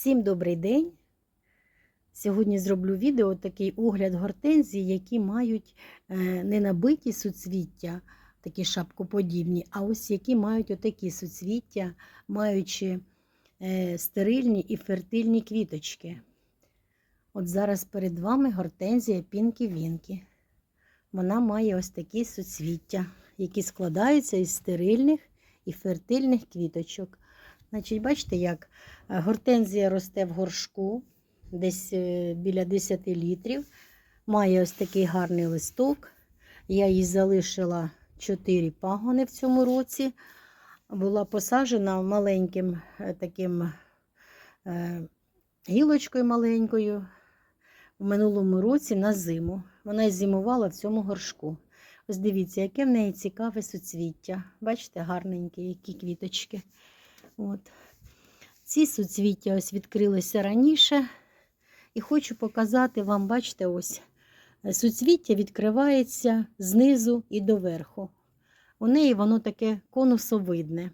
Всім добрий день! Сьогодні зроблю відео такий огляд гортензій, які мають е, не набиті суцвіття, такі шапкоподібні, а ось які мають отакі суцвіття, маючи е, стерильні і фертильні квіточки. От зараз перед вами гортензія Пінкі-Вінкі. Вона має ось такі суцвіття, які складаються із стерильних і фертильних квіточок. Значить, бачите, як е, гортензія росте в горшку, десь е, біля 10 літрів. Має ось такий гарний листок. Я їй залишила 4 пагони в цьому році. Була посаджена маленьким е, таким гілочкою маленькою в минулому році на зиму. Вона зимувала в цьому горшку. Ось дивіться, яке в неї цікаве суцвіття. Бачите, гарненькі, які квіточки. От. Ці суцвіття ось відкрилися раніше. І хочу показати вам, бачите, ось суцвіття відкривається знизу і доверху. У неї воно таке конусовидне.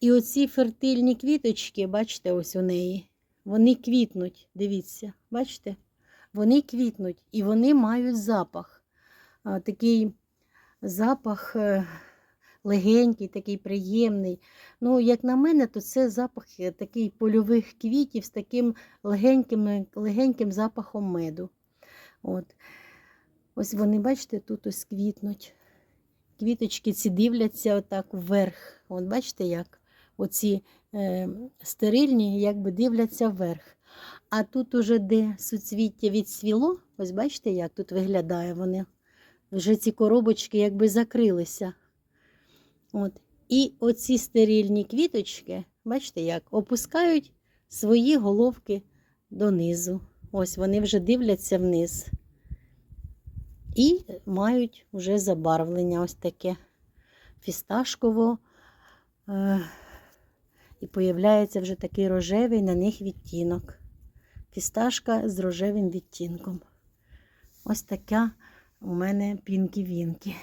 І оці фертильні квіточки, бачите, ось у неї, вони квітнуть. Дивіться, бачите? Вони квітнуть і вони мають запах. Такий запах е, легенький, такий приємний. Ну, як на мене, то це запах е, такий польових квітів з таким легеньким, легеньким запахом меду. От. Ось вони, бачите, тут ось квітнуть. Квіточки ці дивляться отак вверх. От бачите, як оці е, стерильні якби дивляться вверх. А тут уже де суцвіття відсвіло, ось бачите, як тут виглядає вони. Вже ці коробочки якби закрилися. От. І оці стерильні квіточки, бачите, як опускають свої головки донизу. Ось вони вже дивляться вниз. І мають вже забарвлення ось таке фісташково. Е і появляється вже такий рожевий на них відтінок. Фісташка з рожевим відтінком. Ось така у мене пінкі-вінки.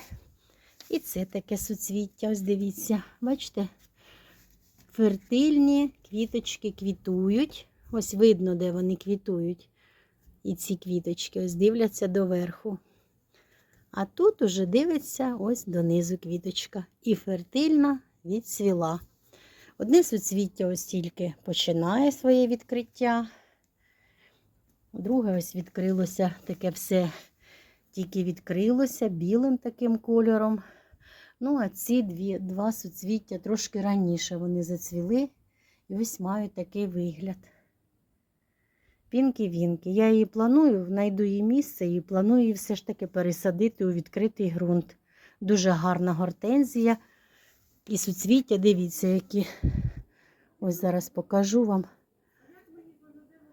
І це таке суцвіття, ось дивіться, бачите? Фертильні квіточки квітують. Ось видно, де вони квітують. І ці квіточки ось дивляться доверху. А тут уже дивиться ось донизу квіточка. І фертильна відцвіла. Одне суцвіття ось тільки починає своє відкриття. Друге ось відкрилося таке все, тільки відкрилося білим таким кольором. Ну, а ці дві, два суцвіття трошки раніше вони зацвіли і ось мають такий вигляд. Пінки-вінки. Я її планую, знайду її місце і планую її все ж таки пересадити у відкритий ґрунт. Дуже гарна гортензія. І суцвіття, дивіться, які. Ось зараз покажу вам,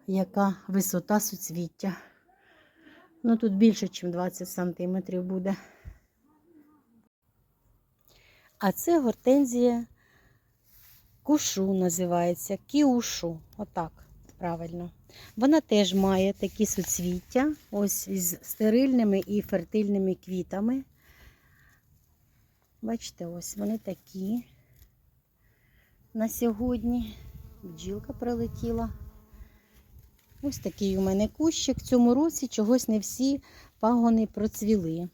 яка висота суцвіття. Ну, тут більше, ніж 20 см буде. А це гортензія кушу називається, кіушу. Отак, правильно. Вона теж має такі суцвіття, ось із стерильними і фертильними квітами. Бачите, ось вони такі на сьогодні. Бджілка прилетіла. Ось такий у мене кущик. В цьому році чогось не всі пагони процвіли.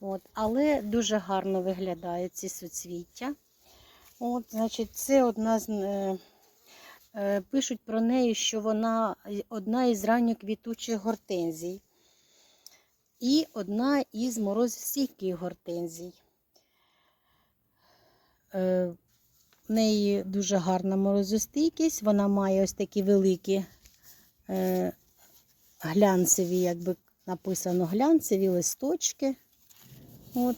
От, Але дуже гарно виглядають ці суцвіття. От, значить, Це одна з. Е, е, пишуть про неї, що вона одна із ранньоквітучих гортензій. І одна із морозостійких гортензій. Е, в неї дуже гарна морозостійкість, вона має ось такі великі глянцеві, як би написано, глянцеві листочки. От.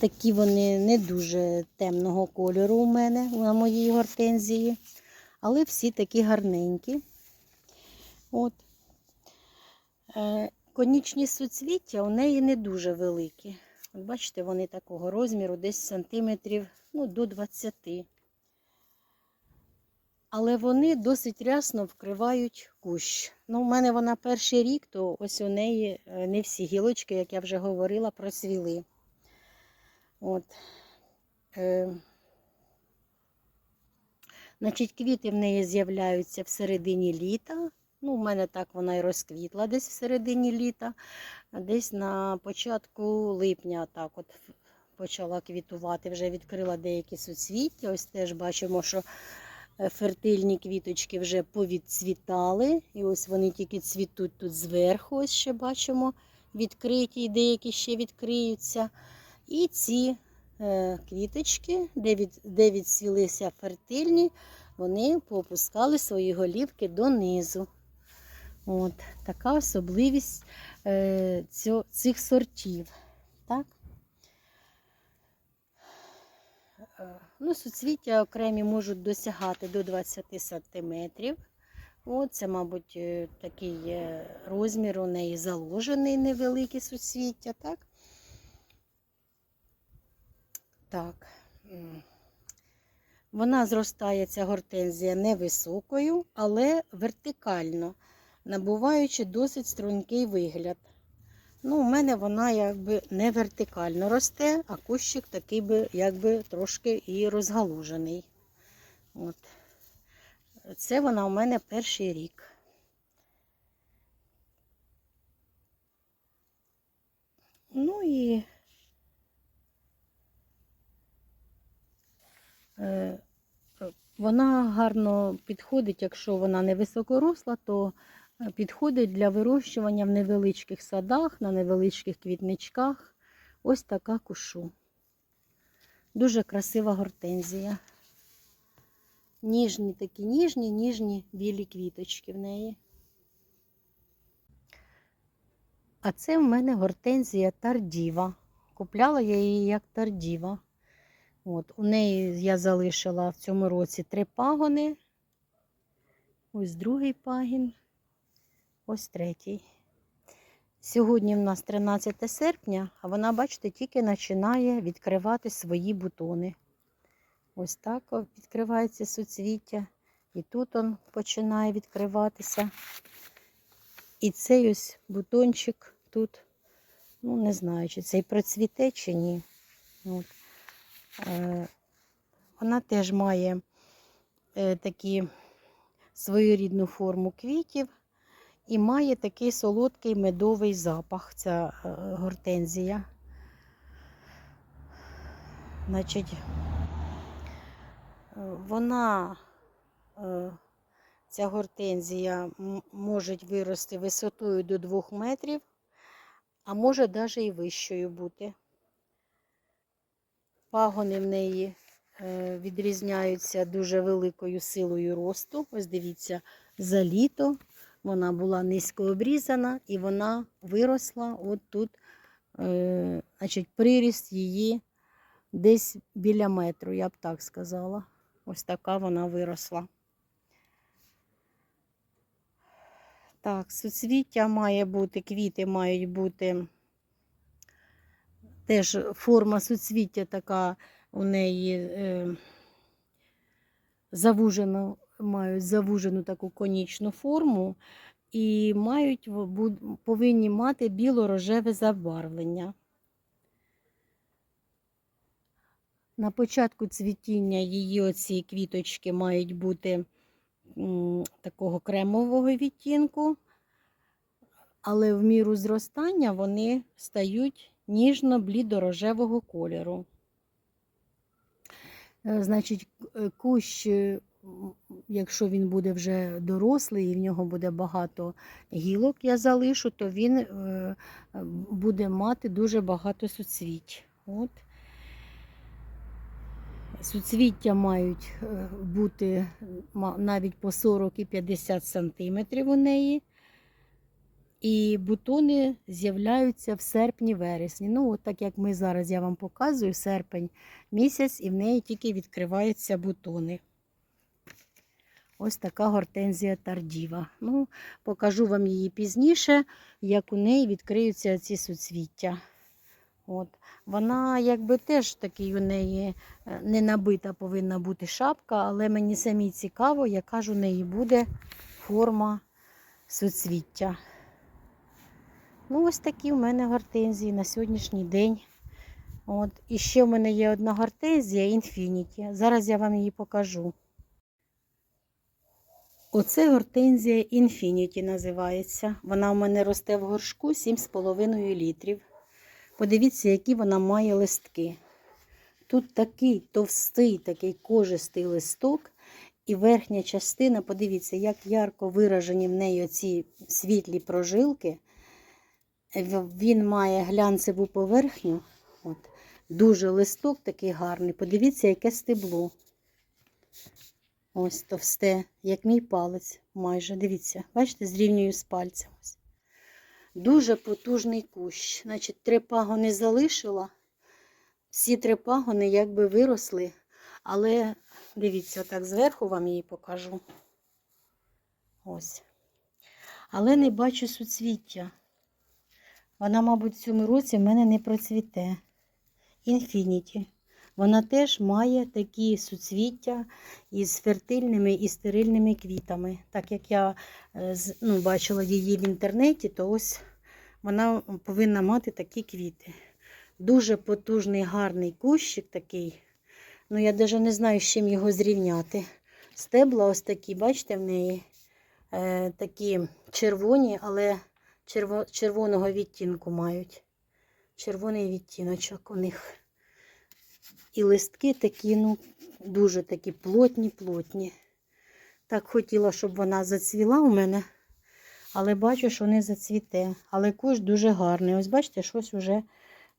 Такі вони не дуже темного кольору у мене на моїй гортензії, але всі такі гарненькі. От. Е, конічні суцвіття у неї не дуже великі. От бачите, вони такого розміру, десь сантиметрів ну, до 20. Але вони досить рясно вкривають кущ. Ну, У мене вона перший рік, то ось у неї е, не всі гілочки, як я вже говорила, просвіли. От. Е, Значить, квіти в неї з'являються в середині літа. Ну, у мене так вона і розквітла десь в середині літа, десь на початку липня так от почала квітувати. Вже відкрила деякі суцвіття. Ось теж бачимо, що фертильні квіточки вже повідцвітали. І ось вони тільки цвітуть тут зверху. Ось ще бачимо відкриті, і деякі ще відкриються. І ці е, квіточки, де, від, де відсвілися фертильні, вони попускали свої голівки донизу. От, така особливість е, цьо, цих сортів. Так? Ну, суцвіття окремі можуть досягати до 20 сантиметрів. От, це, мабуть, е, такий розмір у неї заложений невеликі суцвіття, так? Так. Вона зростає, ця гортензія невисокою, але вертикально, набуваючи досить стрункий вигляд. Ну, у мене вона якби не вертикально росте, а кущик такий би якби трошки і розгалужений. От. Це вона у мене перший рік. Ну і е, вона гарно підходить, якщо вона не високоросла, то підходить для вирощування в невеличких садах, на невеличких квітничках. Ось така кушу. Дуже красива гортензія. Ніжні такі ніжні, ніжні білі квіточки в неї. А це в мене гортензія тардіва. Купляла я її як тардіва. От, у неї я залишила в цьому році три пагони. Ось другий пагін, ось третій. Сьогодні в нас 13 серпня, а вона, бачите, тільки починає відкривати свої бутони. Ось так відкривається суцвіття. І тут он починає відкриватися. І цей ось бутончик тут, ну не знаю, чи цей процвіте, чи ні. От. Е, вона теж має е, такі своєрідну форму квітів і має такий солодкий медовий запах, ця е, гортензія. Значить, Е, Вона, е, ця гортензія, може вирости висотою до 2 метрів, а може навіть і вищою бути. Пагони в неї відрізняються дуже великою силою росту. Ось дивіться, за літо вона була низько обрізана і вона виросла от тут, е, значить, приріст її десь біля метру, я б так сказала. Ось така вона виросла. Так, суцвіття має бути, квіти мають бути. Теж форма суцвіття така у неї е, завужену, мають завужену таку конічну форму і мають, повинні мати біло-рожеве забарвлення. На початку цвітіння її оці квіточки мають бути такого кремового відтінку, але в міру зростання вони стають ніжно-блідо-рожевого кольору. Е, Значить, е, кущ, е, якщо він буде вже дорослий і в нього буде багато гілок, я залишу, то він е, буде мати дуже багато суцвіть. От. Суцвіття мають е, бути навіть по 40 і 50 сантиметрів у неї. І бутони з'являються в серпні-вересні. Ну, от так як ми зараз я вам показую, серпень місяць, і в неї тільки відкриваються бутони. Ось така гортензія тардіва. Ну, покажу вам її пізніше, як у неї відкриються ці суцвіття. От. Вона якби теж такий у неї е, не набита повинна бути шапка, але мені самі цікаво, яка ж у неї буде форма суцвіття. Ну, ось такі в мене гортензії на сьогоднішній день. От. І ще в мене є одна гортензія Infinity. Зараз я вам її покажу. Оце гортензія Infinity називається. Вона в мене росте в горшку 7,5 літрів. Подивіться, які вона має листки. Тут такий товстий, такий кожистий листок, і верхня частина, подивіться, як ярко виражені в неї ці світлі прожилки. Він має глянцеву поверхню. От. Дуже листок такий гарний. Подивіться, яке стебло. Ось товсте, як мій палець майже. Дивіться, бачите, зрівнюю з пальцем. Дуже потужний кущ. Значить, три пагони залишила. Всі три пагони якби виросли. Але дивіться, отак зверху вам її покажу. Ось. Але не бачу суцвіття. Вона, мабуть, в цьому році в мене не процвіте. Інфініті. Вона теж має такі суцвіття із фертильними і стерильними квітами. Так як я е, ну, бачила її в інтернеті, то ось вона повинна мати такі квіти. Дуже потужний, гарний кущик такий. Ну, я навіть не знаю, з чим його зрівняти. Стебла ось такі, бачите, в неї е, такі червоні, але черво, червоного відтінку мають. Червоний відтіночок у них. І листки такі, ну, дуже такі плотні, плотні. Так хотіла, щоб вона зацвіла у мене, але бачу, що не зацвіте. Але кущ дуже гарний. Ось бачите, щось вже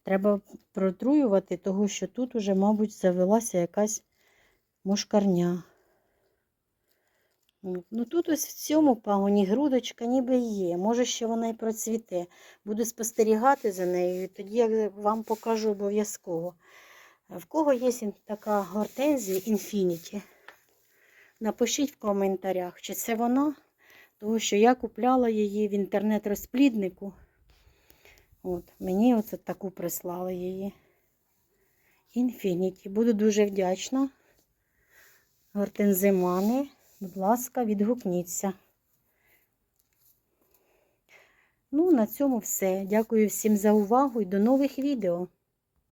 треба протруювати, тому що тут уже, мабуть, завелася якась мошкарня. Ну тут ось в цьому пагоні грудочка ніби є. Може, ще вона і процвіте. Буду спостерігати за нею, і тоді я вам покажу обов'язково. В кого є така гортензія Infinity? Напишіть в коментарях, чи це вона, тому що я купляла її в інтернет-розпліднику. От, мені оце таку прислали її. Infinity. Буду дуже вдячна. Гортензимани, будь ласка, відгукніться. Ну, на цьому все. Дякую всім за увагу і до нових відео.